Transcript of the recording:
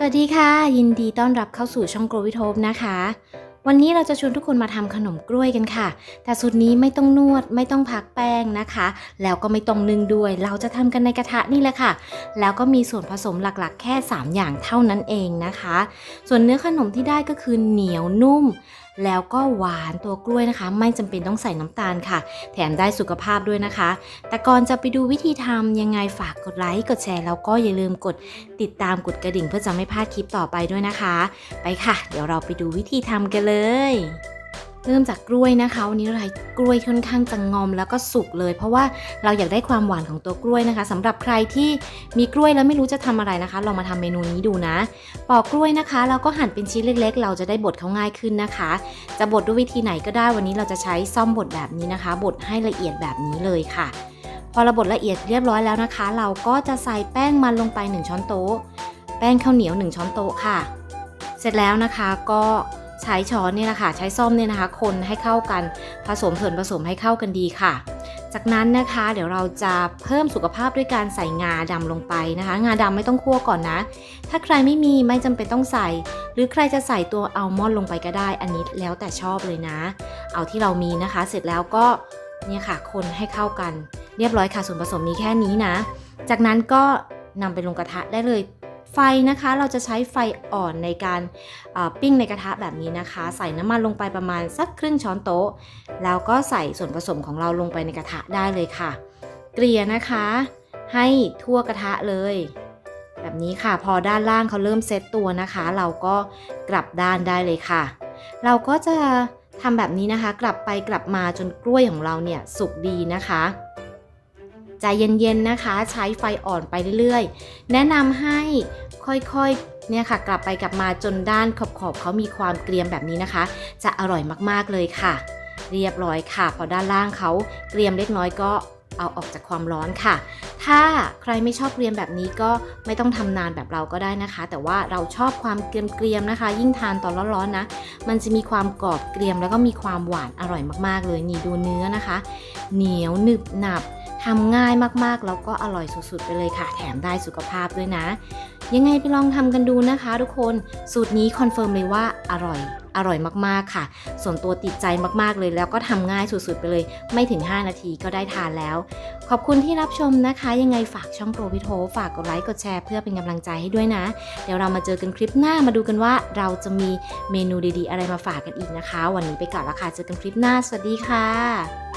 สวัสดีค่ะ ยินดีต้อนรับเข้าสู่ช่องโกรวิโทบนะคะ วันนี้เราจะชวนทุกคนมาทำขนมกล้วยกันค่ะ แต่สูตรนี้ไม่ต้องนวดไม่ต้องพักแป้งนะคะ แล้วก็ไม่ต้องนึ่งด้วย เราจะทำกันในกระทะนี่แหละค่ะ แล้วก็มีส่วนผสมหลักๆ แค่ 3 อย่างเท่านั้นเองนะคะ ส่วนเนื้อขนมที่ได้ก็คือเหนียวนุ่ม แล้วก็หวานตัวกล้วยนะคะ ไม่จำเป็นต้องใส่น้ำตาลค่ะ แถมได้สุขภาพด้วยนะคะ แต่ก่อนจะไปดูวิธีทำยังไงฝากกดไลค์กดแชร์แล้วก็อย่าลืมกดติดตามกดกระดิ่งเพื่อจะไม่พลาดคลิปต่อไปด้วยนะคะ ไปค่ะ เดี๋ยวเราไปดูวิธีทำกันเลย เริ่มจากกล้วยนะคะวันนี้เราใช้กล้วยค่อนข้างจะงอมแล้วก็สุกเลย เพราะว่าเราอยากได้ความหวานของตัวกล้วยนะคะสำหรับใครที่มีกล้วยแล้วไม่รู้จะทำอะไรนะคะ ลองมาทำเมนูนี้ดูนะ ปอกกล้วยนะคะแล้วก็หั่นเป็นชิ้นเล็ก ๆ เราจะได้บดเขาง่ายขึ้นนะคะ จะบดด้วยวิธีไหนก็ได้วันนี้เราจะใช้ซ่อมบดแบบนี้นะคะบดให้ละเอียดแบบนี้เลยค่ะ พอเราบดละเอียดเรียบร้อยแล้วนะคะ เราก็จะใส่แป้งมันลงไป 1 ช้อนโต๊ะ แป้งข้าวเหนียว 1 ช้อนโต๊ะค่ะ เสร็จแล้วนะคะก็ ใช้ช้อนเนี่ยนะคะใช้ซ่อมเนี่ยนะคะ คนให้เข้ากันผสมส่วนผสมให้เข้ากันดีค่ะ จากนั้นนะคะเดี๋ยวเราจะเพิ่มสุขภาพด้วยการใส่งาดำลงไปนะคะ งาดำไม่ต้องคั่วก่อนนะ ถ้าใครไม่มีไม่จำเป็นต้องใส่ หรือใครจะใส่ตัวอัลมอนด์ลงไปก็ได้ อันนี้แล้วแต่ชอบเลยนะ เอาที่เรามีนะคะ เสร็จแล้วก็เนี่ยค่ะ คนให้เข้ากัน เรียบร้อยค่ะส่วนผสมมีแค่นี้นะ จากนั้นก็นำไปลงกระทะได้เลย ไฟนะคะเราจะใช้ไฟอ่อนในการปิ้งในกระทะแบบนี้นะคะ ใส่น้ำมันลงไปประมาณสักครึ่งช้อนโต๊ะ แล้วก็ใส่ส่วนผสมของเราลงไปในกระทะได้เลยค่ะ เกลี่ยนะคะ ให้ทั่วกระทะเลย แบบนี้ค่ะพอด้านล่างเขาเริ่มเซตตัวนะคะ เราก็กลับด้านได้เลยค่ะ เราก็จะทำแบบนี้นะคะ กลับไปกลับมาจนกล้วยของเราเนี่ยสุกดีนะคะใจเย็นๆนะคะ ใช้ไฟอ่อนไปเรื่อยๆ แนะนำให้ ค่อยๆ เนี่ยค่ะกลับไปกลับมาจนด้านขอบๆเขามีความเกรียมแบบนี้นะคะ จะอร่อยมากๆเลยค่ะ เรียบร้อยค่ะ พอด้านล่างเขาเกรียมเล็กน้อยก็เอาออกจากความร้อนค่ะ ถ้าใครไม่ชอบเกรียมแบบนี้ก็ไม่ต้องทำนานแบบเราก็ได้นะคะ แต่ว่าเราชอบความเกรียมๆนะคะ ยิ่งทานตอนร้อนๆนะ มันจะมีความกรอบเกรียมแล้วก็มีความหวานอร่อยมากๆเลย นี่ดูเนื้อนะคะ เหนียวหนึบหนับ ทำง่ายมากๆ แล้วก็อร่อยสุดๆ ไปเลยค่ะ แถมได้สุขภาพด้วยนะ ยังไงไปลองทำกันดูนะคะทุกคน สูตรนี้คอนเฟิร์มเลยว่าอร่อยอร่อยมากๆค่ะ ส่วนตัวติดใจมากๆเลยแล้วก็ทำง่ายสุดๆไปเลย ไม่ถึง 5 นาทีก็ได้ทานแล้ว ขอบคุณที่รับชมนะคะ ยังไงฝากช่องโปรวิโทฝากกดไลค์กดแชร์เพื่อเป็นกำลังใจให้ด้วยนะ เดี๋ยวเรามาเจอกันคลิปหน้ามาดูกันว่าเราจะมีเมนูดีๆ อะไรมาฝากกันอีกนะคะ วันนี้ไปก่อนละค่ะเจอกันคลิปหน้า สวัสดีค่ะ